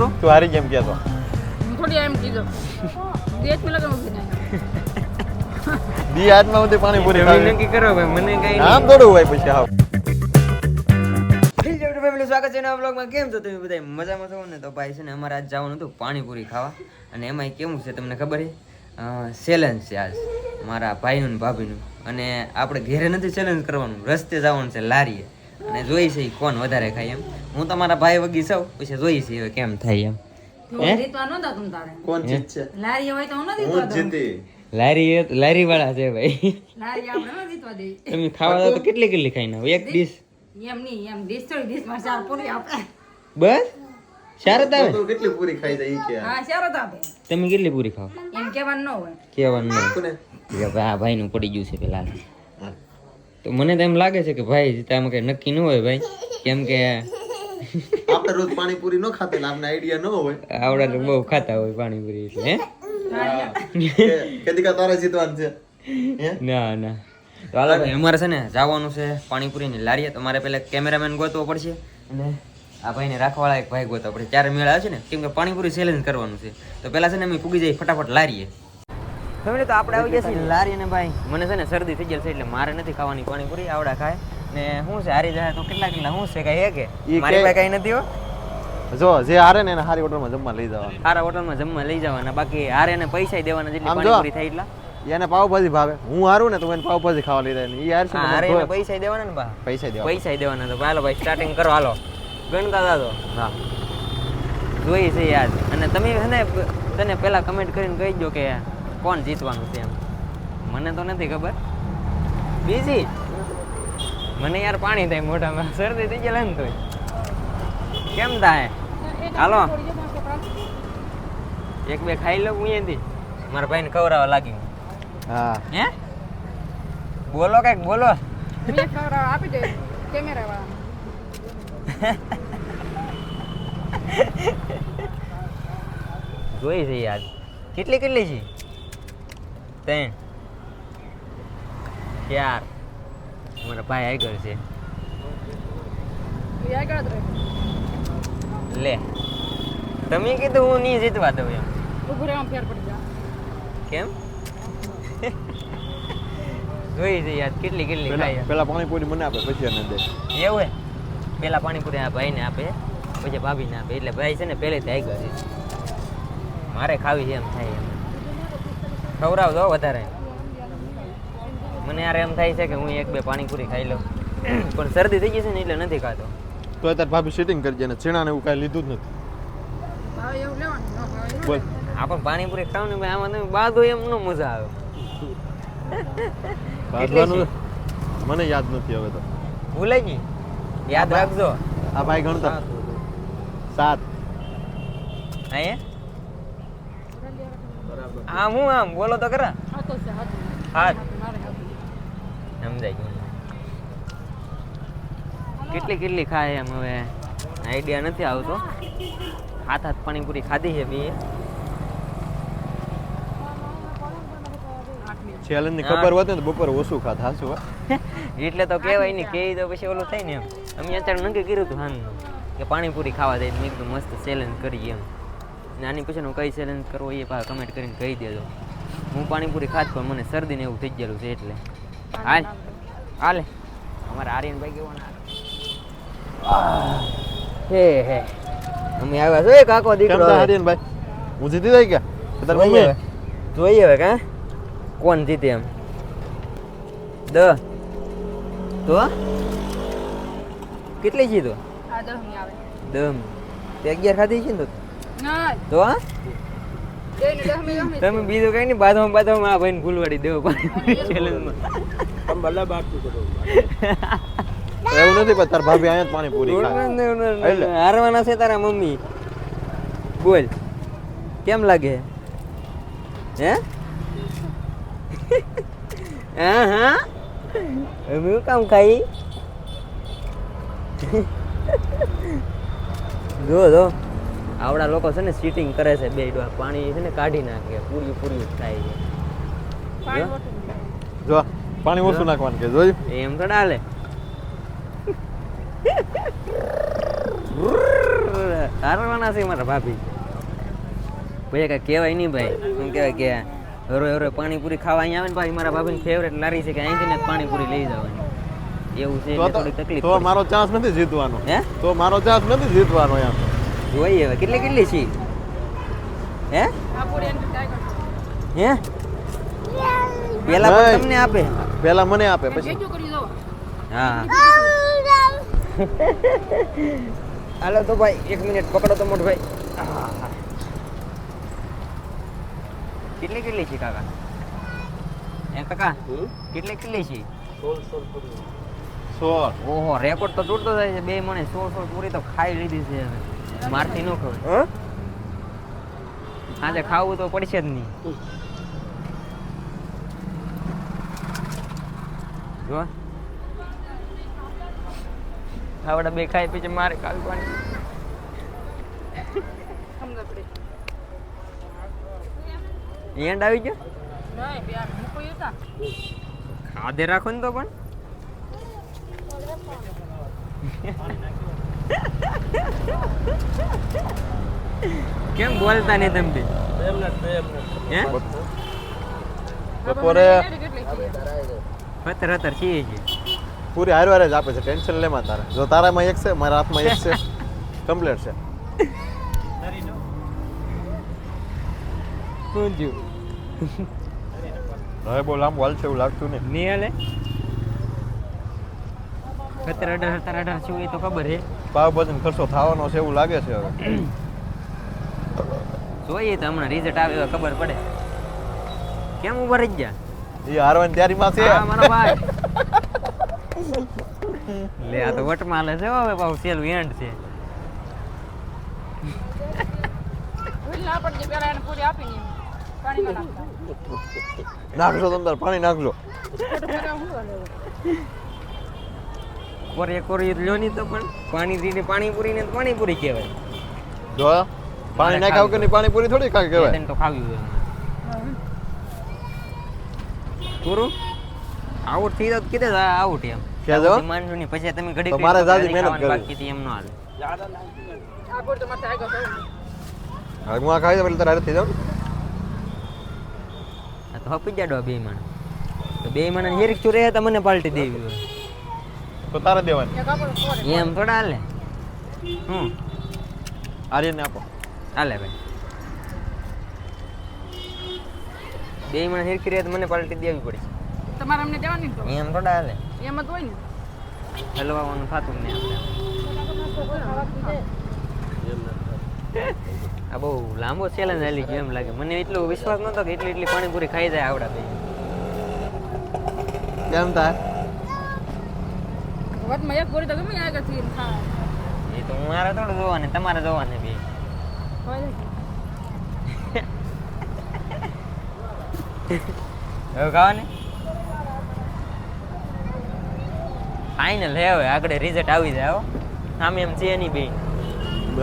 કરું તું હારી કેમ કહેતો હું થોડી એમ કીધો. દેશ મેં લગન ઊભી નહીં દી હાથમાં બધી પાણીપુરી તમે ખાવી. નક્કી કરો ભાઈ મને કઈ આમ થોડું હોય પછી હાવ. ફેમિલી સ્વાગત છે નવા બ્લોગમાં કેમ છો તમે બધા મજામાં છો? ને તો ભાઈ છે ને અમારે આજ જવાનું હતું પાણીપુરી ખાવા. અને એમાંય કેવું છે તમને ખબર છે? ચેલેન્જ છે આજ મારા ભાઈનું ને ભાભીનું. અને આપણે ઘેરે નથી ચેલેન્જ કરવાનું રસ્તે જવાનું છે લારીએ. અને જોઈ છે કોણ વધારે ખાય એમ. હું તમારા ભાઈ વગી સૌ પછી જોઈ છે હવે કેમ થાય એમ. તમ તારે. કોણ જીત લારી હોય તો હું નથી જીતી. લારી લારી વાળા છે ભાઈ. લારી આપણે જીતવા દે તમે ખાવા તો કેટલી કેટલી ખાઈ ના એક ડીશ. એમ નહીં એમ ડીશ થોડી ડીશમાં ચાર પૂરી આપે. બસ? શારદ આવે? તું કેટલી પૂરી ખાઈ જાય કે હા ચાર જ તમે કેટલી પૂરી ખાવ એમ ન હોય. કે ભાઈ આ ભાઈનું પડી ગયું છે પેલા. તો મને તો એમ લાગે છે કે ભાઈ જીતામાં કઈ નક્કી ન હોય ભાઈ કેમ કે આપણે રોજ પાણીપુરી ન ખાતા આપણે આઈડિયા ન હોય. આવડા બહુ ખાતા હોય પાણીપુરી એટલે હે? કે- કે તારે જીતવાનું છે. ના ના. તો હાલો અમારે છે ને જવાનું છે પાણીપુરીની લારીએ. તો મારે પેલા કેમેરામેન ગોતવો પડશે અને આ ભાઈને રાખવાળા એક ભાઈ ગોતવો પડશે. ત્યારે મેળ છે ને કેમ કે પાણીપુરી ચેલેન્જ કરવાનું છે. તો પેલા છે ને અમે પૂગી જઈએ ફટાફટ લારીએ. ફેમિલી તો આપણે આવી જશે લારી ને ભાઈ. મને છે ને શરદી થઈ જશે એટલે મારે નથી ખાવાની પાણીપુરી આવડા ખાય. ને શું છે હારી જાય તો કેટલા કેટલા શું છે કઈ કે? મારી પાસે કઈ નથી હો. જો જે હારે ને એને હારી હોટલમાં જમવા લઈ જવાના. સારા હોટલમાં જમવા લઈ જવાના બાકી હારે ને પૈસા દેવાના જેટલી. પાણીપુરી થાય એટલા. એને પાવભાજી ભાવે. હું હારું ને તો એને પાવભાજી ખાવા લઈ જાય. ઈ હાર છે ને હારે પૈસા દેવાના ને બા. પૈસા દેવાના. પૈસા દેવાના તો હાલો ભાઈ સ્ટાર્ટિંગ કરો હાલો. ગણતા દાદો હા. જોઈ છે યાદ અને તમે છે ને તને પહેલા કમેન્ટ કરીને કહી દો કે કોણ જીતવાનું છે એમ? મને તો નથી ખબર. બીજી? મને યાર પાણી થાય મોઢામાં. શરદી થઈ ગયેલા ને તોય કેમ થાય? હાલો. એક બે ખાઈ લઉં હું એથી મારા ભાઈને ખવડાવવા લાગી હા. હે. બોલો કંઈક બોલો. આપી દે કેમેરા વાળા જોઈ છે યાદ કેટલી કેટલી છે? ત્રણ. ચાર. મારા ભાઈ આગળ છે. આગળ જ રહે. લે. તમે કીધું હું નહીં જીતવા દઉં એમ. ફેર પડી કેમ? જોઈ છે યાદ કેટલી કેટલી પેલા ખાઈ. પેલા પાણીપુરી મને આપે પછી એને દે. એવું હે પેલા પાણીપુરી આ ભાઈને આપે પછી ભાભીને આપે. એટલે ભાઈ છે ને પહેલેથી આગળ છે. મારે ખાવી છે એમ થાય દો વધારે. મને યાર એમ થાય છે કે હું એક બે પાણીપુરી ખાઈ લઉં. પણ શરદી થઈ ગઈ છે ને એટલે નથી ખાતો. તો અત્યારે ભાભી શૂટિંગ કરજે ને છીણા ને એવું કાંઈ લીધું જ નથી. બોલ. આ પણ પાણીપુરી ખાવ ને ભાઈ આમાં તમે બાંધો એમ ન મજા આવે. બાંધવાનું મને યાદ નથી હવે તો. ભૂલાઈ ગઈ. યાદ રાખજો. આ ભાઈ ગણતા. સાત. અહીંયા આમ હું આમ બોલો તો ખરા. સમજાય ગયું. કેટલી કેટલી ખાય એમ હવે? આઈડિયા નથી આવતો. હાથ હાથ પાણીપુરી ખાધી છે બી. છેલ્લે ની ખબર હોત ને બપોર ઓછું ખાત હાસું એટલે તો કહેવાય નહીં કેવી તો પછી ઓલું થાય ને એમ. અમે અત્યારે નક્કી કર્યું હતું હાનનું કે પાણીપુરી ખાવા જાય મેં કીધું મસ્ત ચેલેન્જ કરી એમ. ને આની પછી હું કઈ ચેલેન્જ કરવો એ પાછા કમેન્ટ કરીને કહી દેજો. હું પાણીપુરી ખાત પણ મને શરદી ને એવું થઈ ગયેલું છે એટલે. હાલ હાલે. અમારા આર્યનભાઈ કેવો ના હે હે. અમે આવ્યા છો એ કાકો કેમ દીકરો છે ભાઈ હું જીતી જાય કે તાર જોઈએ. મમ્મી હવે જોઈએ હવે કા? કોણ જીતે એમ? દ. તો? કેટલી જીતો? આ દહમી આવે. દમ તે અગિયાર ખાધી છે ને તો? તો હા? બેયને દહમી દહમી તમે બીજું કઈ નહીં બાદમાં બાદમાં આ ભાઈને ફૂલવાડી દેવો પાણી ચેલેન્જમાં એવું નથી પણ તાર ભાભી અહીંયા જ પાણીપુરી ખાય. એટલે. હારવાના છે તારા મમ્મી. બોલ કેમ લાગે? હે? હા હા? અમે શું કામ ખાઈ? જો જો. આવડા લોકો છે ને સીટિંગ કરે છે બે ડોહા. પાણી છે ને કાઢી નાખે પૂરી પૂરી થાય છે. પાણી જો. પાણી ઓછું નાખવાનું કે જોયું? એમ તો ડાલે. હારવાના છે મારા ભાભી. ભાઈ કઈ કહેવાય નહીં ભાઈ. શું કહેવાય કે હરો હરો પાણીપુરી ખાવા અહીંયા આવે ને ભાઈ મારા ભાભીની ફેવરેટ લારી છે કે અહીંથી ને પાણીપુરી લઈ જવાની. એવું છે તો થોડી તકલીફ તો મારો ચાન્સ નથી જીતવાનો. હે? તો મારો ચાન્સ નથી જીતવાનો એમ. જોઈએ હવે. કેટલી કેટલી છે? હે? હે? પેલા પણ તમને આપે. પહેલા મને આપે પછી. હા. હાલો તો ભાઈ એક મિનિટ પકડો તો મોટ ભાઈ. કેટલી કેટલી છે કાકા? એ કાકા? કેટલી કેટલી છે? સોળ ઓહો રેકોર્ડ તો તૂટતો જાય છે. બે મને સોળ સોળ પૂરી તો ખાઈ લીધી છે હવે. મારથી ન ખવાય. આજે ખાવું તો પડશે જ નહીં. જો. ખાવડા બે ખાઈ પછી મારે કાલ પાણી. એન્ડ આવી ગયો? ખાધે રાખો ને તો પણ. કેમ બોલતા નહીં તમે હે? બપોરે પતર હતર છીએ છે. પૂરી હારવાર જ આપે છે ટેન્શન લેમાં તારે. જો તારામાં એક છે મારા હાથમાં એક છે. કમ્પ્લીટ છે. શું હવે બહુ લાંબુ હાલશે એવું લાગતું નહીં. નહીં હાલે? સત્તર અઢાર સત્તર અઢાર શું એ તો ખબર હે પાવભાજીનો ખર્ચો થવાનો છે એવું લાગે છે હવે. જોઈએ તો હમણાં રિઝલ્ટ આવે એવા ખબર પડે. કેમ ઊભા રહી ગયા? એ હારવાની તૈયારીમાં છે. હા, મારો ભાઈ. લે આ તો વટમાં લે છે હવે પાછું છેલ્લું એન્ડ છે. નાખજો તમે તાર પાણી નાખજો. ખોટું પેલા શું હાલે હવે? કોરે કોરી લ્યો નહીં તો પણ પાણી દીને પાણીપુરી ને પાણીપુરી કહેવાય. જો પાણી નાખ્યા વગરની પાણીપુરી થોડી કાંઈ કહેવાય. તને તો ખાવી હોય. પૂરું આઉટ થઈ જાવ કીધે આઉટ એમ. ક્યાં જાવ? માનજો ની પછી તમે ઘડી તમારે જાજી મહેનત કરી બાકી થી એમ ન હાલે. આગળ તો મત આગળ. હવે હું આ ખાઈ દઉં એટલે તારે થઈ જાવ આ તો હપી જાડો બે માણ તો બે માણ હેરિક ચૂરે તો મને પાલટી દેવી હોય. તો તારે દેવાની. એમ થોડા હાલે. હમ. આર્યને આપો. હાલે ભાઈ. બે મને હેરકી રહે તો મને પાલટી દેવી પડે. તમારે અમને દેવાની તો? એમ થોડા હાલે. એમ જ હોય ને. હલવાનું ખાતું ને નહીં આપણે. આ બહુ લાંબો ચેલેન્જ હાલી ગયો એમ લાગે. મને એટલો વિશ્વાસ નતો કે એટલી એટલી પાણીપુરી ખાઈ જાય આવડા ભાઈ. કેમ થાય વચમાં એક પૂરી તો ગમે આગળથી એ તો મારે થોડું જોવાને તમારે જોવાને બે. હવે ખાવાને? ફાઇનલ હે હવે આગળ રિઝલ્ટ આવી જાય હો. સામે એમ છે નહીં બે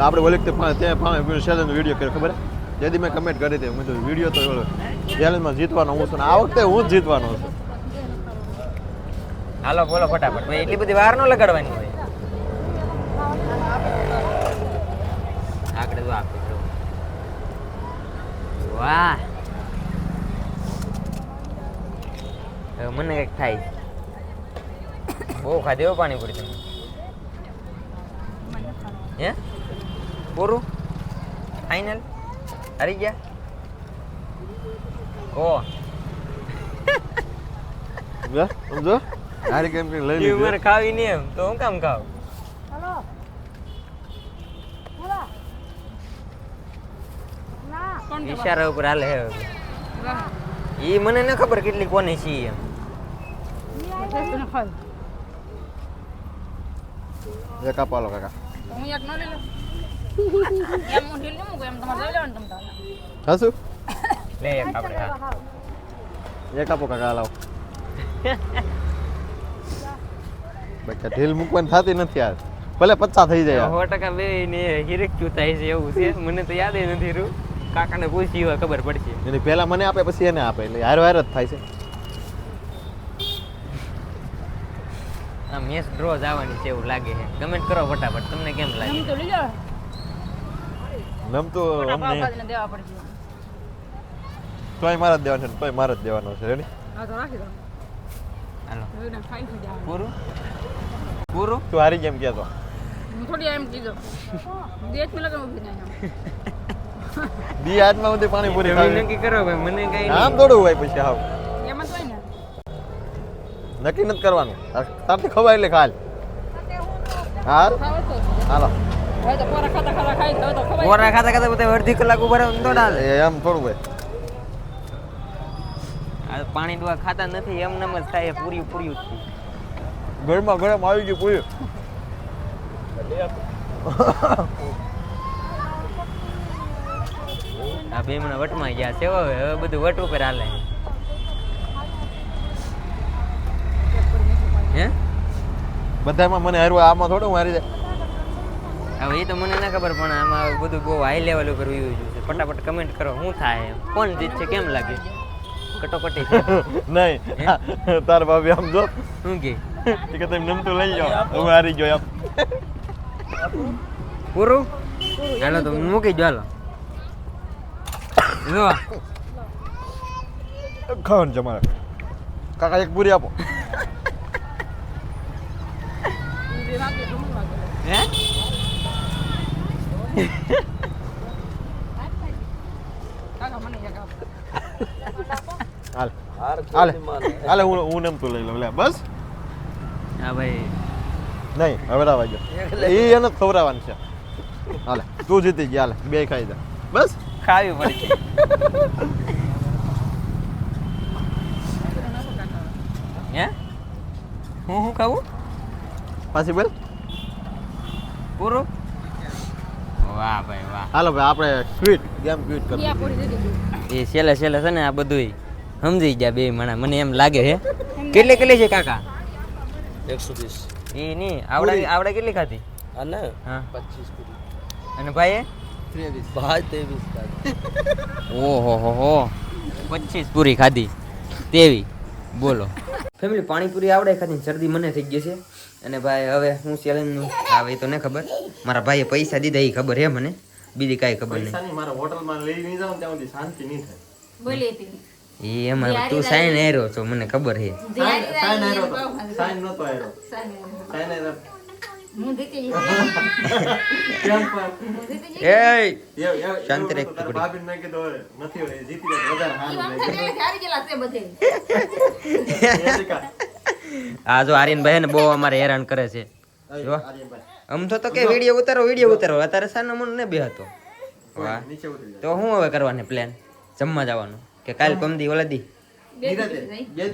આપણે ઓલી વખતે પા- ત્યાં પાણી ચેલેન્જ વીડિયો કર્યો ખબર? જેથી મેં કમેન્ટ કરી હતી. મેં તો વીડિયો તો ચેલેન્જમાં જીતવાનો હું છું આ વખતે હું જ જીતવાનો છું. હાલો, બોલો ફટાફટ. ભાઈ, એટલી બધી વાર ન લગાડવાની હોય. આગળ વાહ. મને કંઈક થાય. બહુ ખાધી પાણી પાણીપુરી તમે. હે? પૂરું? ફાઇનલ હારી ગયા? ઓ સમજો સમજો હારી કેમ કે લઈ એ લીધી મારે ખાવી નહીં એમ તો હું કામ ખાવ કોણ તમારે? ઈશારા ઉપર હાલે હે વાહ. એ મને ન ખબર કેટલી કોની છે એમ ટેસ્ટ ને ખાય. એક આપો હાલો કાકા હું એક ન લઈ લઉં? એમ હું ઢીલ નહીં મૂકું, એમ તમારે લઈ લેવાનું તમ તારે. હાસુ લે એક આપણે હા એક આપો કાકા લાવો બાકી ઢીલ મૂકવાની થતી નથી યાર ભલે પચ્ચા થઈ જાય સો ટકા બે ને હિરેક ચૂતાય છે એવું છે. મને તો યાદ નથી રહ્યું. કાકાને પૂછી હોય ખબર પડશે. એટલે પહેલા મને આપે પછી એને આપે એટલે હાર વાર જ થાય છે. આ મેચ ડ્રો જવાની છે એવું લાગે છે. કમેન્ટ કરો ફટાફટ તમને કેમ લાગે? તો લઈ. નમતું ખોટા અમને. દેવા પડશે. તોય મારા જ દેવાનો છે તોય મારા જ દેવાનો છે રેડી? હા તો રાખી દો. હાલો. પૂરું? પૂરું? તું હારી કેમ કહેતો. હું થોડી એમ કીધો. દેશ મિલક ઊભી નહીં આમ. દી હાથમાં બધી પાણીપુરી પૂરી ખાવી નક્કી કરો ભાઈ મને કઈ આમ થોડું હોય પછી હાવ. એમ જ હોય ને. નક્કી નથી કરવાનું. તાર- તારથી ખવાય એટલે ખાલ હાર? હાલો. હવે ખાતા ખાતા ખાઈ તો ખવાય. કોરા ખાતા ખાતા બધા અડધી કલાક ઊભા રહો તો ડાલે. એમ થોડું હોય. આ પાણી ડોવા ખાતા નથી એમ નમ જ થાય પૂરી પૂરી ગરમા ગરમ આવી ગયું પૂરી. આ બે મને વટમાં ગયા છે હવે હવે બધું વટ ઉપર હાલે. હે? બધામાં મને હરવા આમાં થોડું મારી જાય. હવે એ તો મને ના ખબર પણ આમાં બધું બહુ હાઈ લેવલ ઉપર વ્યૂ છે. ફટાફટ કમેન્ટ કરો શું થાય કોણ જીત છે કેમ લાગે? કટોકટી નહીં. તાર ભાભી આમ જો. શું કે? કે તમે નમતું લઈ જાઓ હું હારી ગયો એમ. પૂરું? ચાલો તો મૂકી હાલો. જો. ખાવાનું છે મારે. કાકા એક પૂરી આપો. હું લાગે. હે કાકા મને એક આપો. હાલ. હાલે હું હું તો લઈ લઉં. લે બસ. હા ભાઈ. નહીં હવે રાવા ગયો. એ એને જ ખવડાવવાનું છે. હાલે તું જીતી ગયા હાલે બે ખાઈ જા બસ. ખાવી પડશે. હે? હું શું ખાવું? પાછી બોલ. પૂરું? વાહ ભાઈ વાહ. હાલો ભાઈ આપણે સ્વીટ ગેમ સ્વીટ કરી ક્યાં પૂરી દીધી? એ છેલ્લે છેલ્લે છે ને આ બધું સમજી ગયા બે મણા. મને એમ લાગે છે. કેટલી કેટલી છે કાકા? એકસો વીસ. એ નહીં આવડા આવડા કેટલી ખાધી? અને હા. પચીસ અને ભાઈએ? ત્રેવીસ. ભાઈ ત્રેવીસ ઓહો હો હો. પચીસ પૂરી ખાધી. તેવી. બોલો. ફેમિલી પાણીપુરી આવડે ખાધી શરદી મને થઈ ગઈ છે. અને ભાઈ હવે હું ચેલેન્જનું આવે એ તો નહીં ખબર. મારા ભાઈએ પૈસા દીધા એ ખબર હે મને. બીજી કાંઈ ખબર નહીં. મારા હોટલમાં લઈ નહીં જાઉં ત્યાં સુધી શાંતિ નહીં થાય. બોલી હતી. એ એમાં તું સાઈન આવ્યો છો મને ખબર છે. સાઈન હું? હું શાંતિ ઈ. આ જો આર્યનભાઈ ને બહુ અમારે હેરાન કરે છે. જો. આમ તો તો કે વીડિયો ઉતારો વીડિયો ઉતારો. અત્યારે સાનો મન ને બે હતો. તો શું હવે કરવાની પ્લાન જમવા જવાનું. કે કાલ કમદી ઓલાદી બે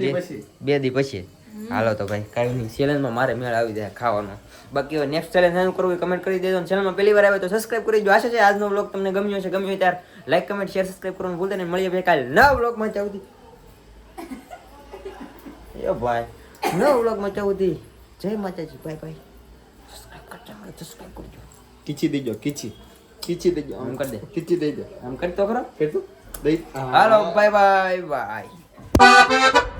દી પછી? બે દી પછી. હાલો તો ભાઈ કાંઈ નહીં ચેલેન્જમાં મારે મેળ આવી જાય ખાવાનો. બાકી હવે નેક્સ્ટ ચેલેન્જ શું કરવું કમેન્ટ કરી દેજો. ચેનલમાં પહેલી વાર આવે તો સબસ્ક્રાઇબ કરી દેજો. આશા છે આજનો બ્લોગ તમને ગમ્યો છે ગમ્યો ત્યારે લાઈક કમેન્ટ શેર સબસ્ક્રાઇબ કરવાનું ભૂલતા નહીં. મળીએ ભાઈ કાલે નવ બ્લોગમાં ચાવતી એ ભાઈ નવ બ્લોગમાં ચાવતી જય માતાજી. બાય બાય સબસ્ક્રાઇબ કરજો સબસ્ક્રાઇબ કરજો. કીચી દેજો કિચી કિચી દેજો. આમ કરી દે. કિચી દેજો. આમ કરી તો ખરો. કેટલું દઈ હાલો બાય બાય બાય